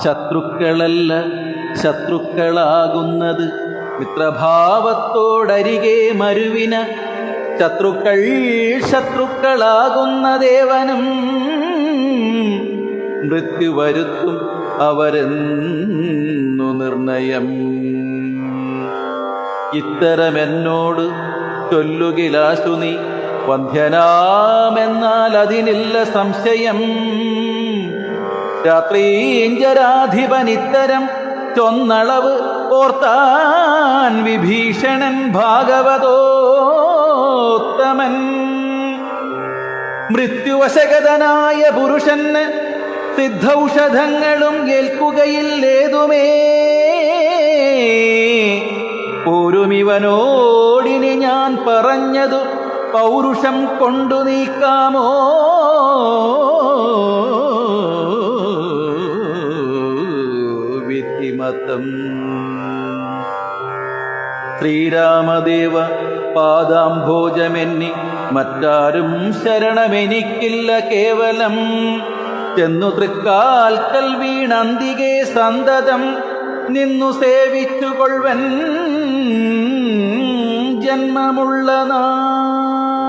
ശത്രുക്കളല്ല ശത്രുക്കളാകുന്നത്. മിത്രഭാവത്തോടരികെ മരുവിന ശത്രുക്കൾ ശത്രുക്കളാകുന്ന ദേവനും മൃത്യു വരുത്തും അവരെന്നു നിർണയം. ഇത്തരമെന്നോട് ചൊല്ലുകിലാശു നീ വന്ധ്യനാമെന്നാൽ അതിനില്ല സംശയം. രാത്രീഞ്ചരാധിപൻ ഇത്തരം ചൊന്നളവ് ഓർത്താൻ വിഭീഷണൻ ഭാഗവതോത്തമൻ. മൃത്യുവശഗതനായ പുരുഷന് സിദ്ധൌഷധങ്ങളും ഏൽക്കുകയില്ലേതുമേ പോരുമിവനോടിനി ഞാൻ പറഞ്ഞതു പൗരുഷം കൊണ്ടു നീക്കാമോ? വിധിമതം ശ്രീരാമദേവ പാദാംഭോജമെന്നി മറ്റാരും ശരണമെനിക്കില്ല കേവലം. ചെന്നു തൃക്കാൽക്കൽ വീണന്തികെ സന്തതം. നിന്നു സേവിച്ചുകൊള്ളുവൻ ജന്മമുള്ള നാൾ